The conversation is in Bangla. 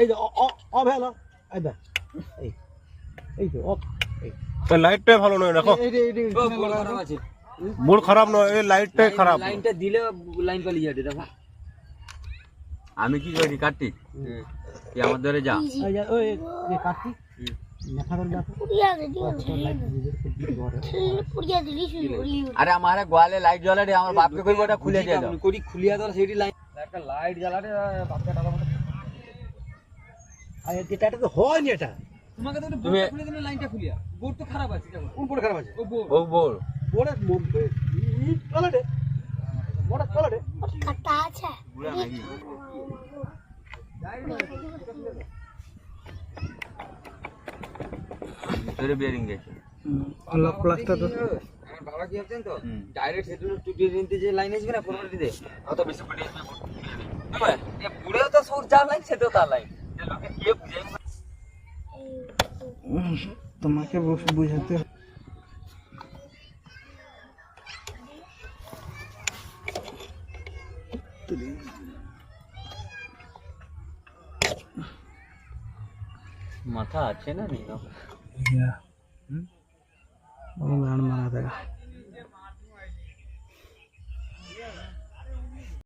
এই যে অফ হলো। এই এই এই তো অফ লাইটটাই ভালো নয় দেখো। এই এই এই খারাপ নয় এই লাইটটাই খারাপ। লাইনটা দিলে লাইন পালিয়ে যাবে দেখো। আমি কি করি কাটতি? তুই আমার ধরে যা। ওই করে লাইট আরে আমার গোয়ালে লাইট জ্বলা আমার বাপকে কইব ওটা খুলে দিয়ে দাও। করি খুলিয়া দাও সেইটি লাইন একটা লাইট জ্বালা রে বাপকে টাকা এটা এটা তো হয়নি এটা। তোমাকে তো বোর্ডটা খুলে লাইনটা খুলিয়া। বোর্ড তো খারাপ আছে দেখো। কোন খারাপ আছে? ও বোর্ড। ও বোর্ড। ভিতরে বেরিং গেছে প্লাস্টার তো বাবা কি হচ্ছেন তো? ডাইরেক্ট সেটু টুটিয়ে নিতে যে লাইন আসবে না পনেরোটিতে অত বেশি পড়ে আসবে পুরেও তো সুর যা লাইন সেটাও তার লাইন তোমাকে বুঝাতে মাথা আছে না নেই না গান মারা দেখা